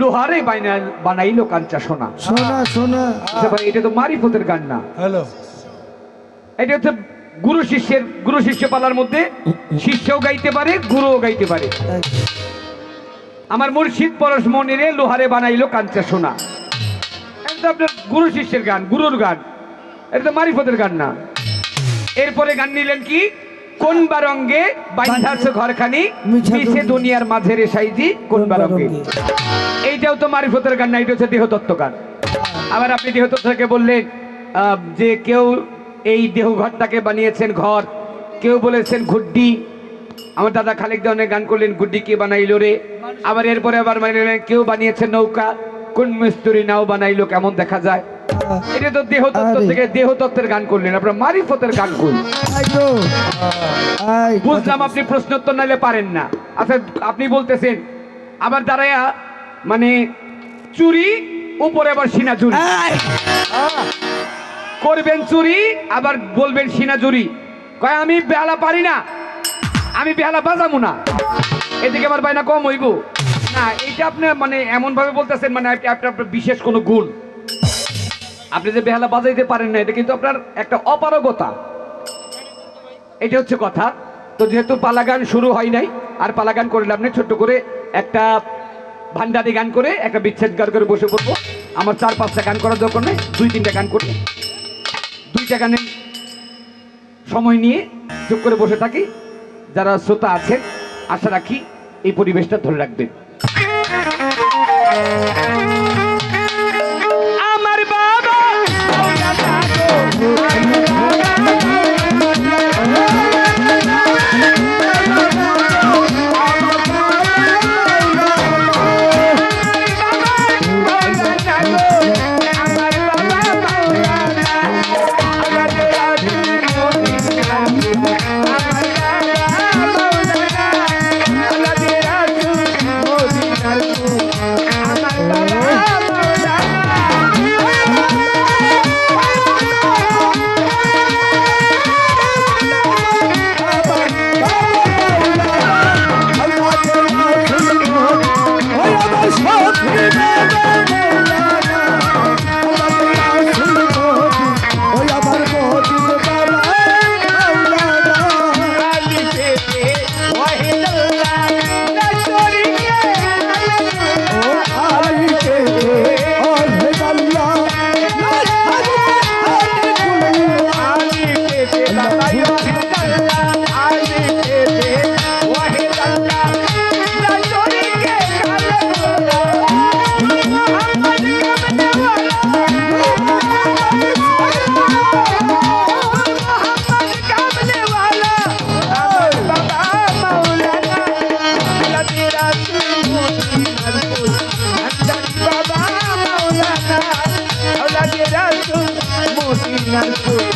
লোহারে বানাইলো কাঞ্চা সোনা। শোনা শোনা আচ্ছা এটা তো মারিফতের গান না। হ্যালো। এটা হচ্ছে গুরু শিষ্যের গুরু শিষ্য পালার মধ্যে শিষ্যও গাইতে পারে গুরুও গাইতে পারে। আমার মুর্শিদ পরশ মনিরে লোহারে বানাইলো কাঞ্চা সোনা। এটা আপনার গুরু শিষ্যের গান গুরুর গান। এটা তো মারিফতের গান না। এরপরে গান নিলেন কি? কোন বারঙ্গে বাইন্ধাছ ঘরখানি? মিছা মিশে দুনিয়ার মাঝে রে সাইজি কোন বারঙ্গে? এইটাও তো মারিফতের গান না এটা হচ্ছে দেহতত্ত্ব গান। আবার আপনি দেহতত্ত্ব থেকে বললেন যে কেউ এই দেহ ঘরটাকে বানিয়েছেন ঘর কেউ বলেছেন ঘুড্ডি। আমার দাদা খালেক অনেক গান করলেন গুড্ডি কে বানাইলো রে? আবার এরপরে আবার মানিলেন কেউ বানিয়েছে নৌকা। কোন মিস্তুরি নাও বানাইলো কেমন দেখা যায়? এটা তো দেহতত্ত্ব থেকে দেহতত্ত্বের গান করলেন। আপনার মারিফতের গান করলেন বুঝলাম আপনি প্রশ্নোত্তর নাইলে পারেন না। আচ্ছা আপনি বলতেছেন আবার দাঁড়ায়া মানে চুরি উপরে আবার সিনা চুরি। করবেন চুরি আবার বলবেন সিনা চুরি। কয় আমি বেহালা পারি না। আমি বেহালা বাজাবো না। এদিকে আমার বাইনা কম হইব। না এটা আপনি মানে এমন ভাবে বলতেছেন মানে আপনার বিশেষ কোনো গুণ। আপনি যে বেহালা বাজাইতে পারেন না, এটা কিন্তু আপনার একটা অপারগতা। এটা হচ্ছে কথা। তো যেহেতু পালাগান শুরু হয় নাই, আর পালা পালাগান করলে আপনি ছোট্ট করে একটা ভান্ডারি গান করে একটা বিচ্ছেদ গান করে বসে পড়ব। আমার চার পাঁচটা গান করার দরকার নেই, দুই তিনটা গান করব দুইটা গানে সময় নিয়ে চুপ করে বসে থাকি। যারা শ্রোতা আছেন, আশা রাখি এই পরিবেশটা ধরে রাখবেন। Krishna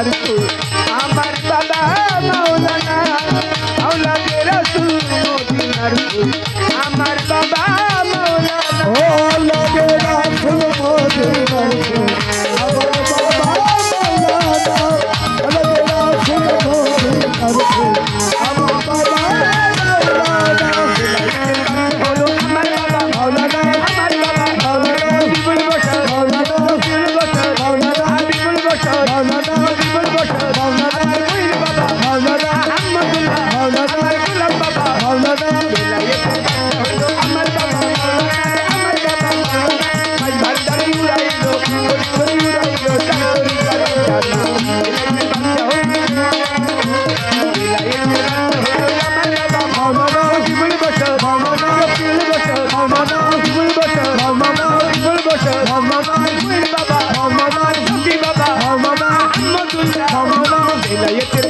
মারুফ আমার বাবা মাওলানা আওলাদে রাসূল নবী মারুফ আমার বাবা মাওলানা। আওলাদে রাসূল নবী মারুফ আমার বাবা মাওলানা আওলাদে রাসূল নবী মারুফ நிலையத்தில்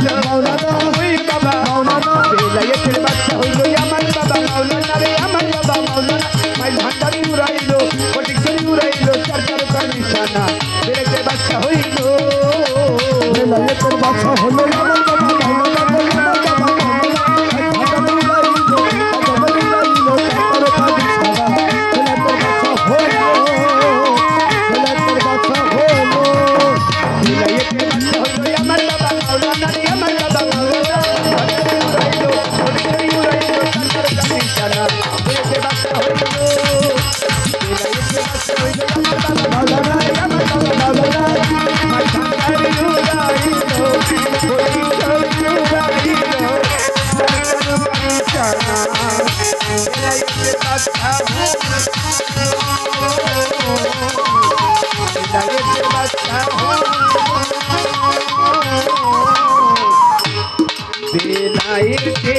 Yeah, yeah, yeah. Hey,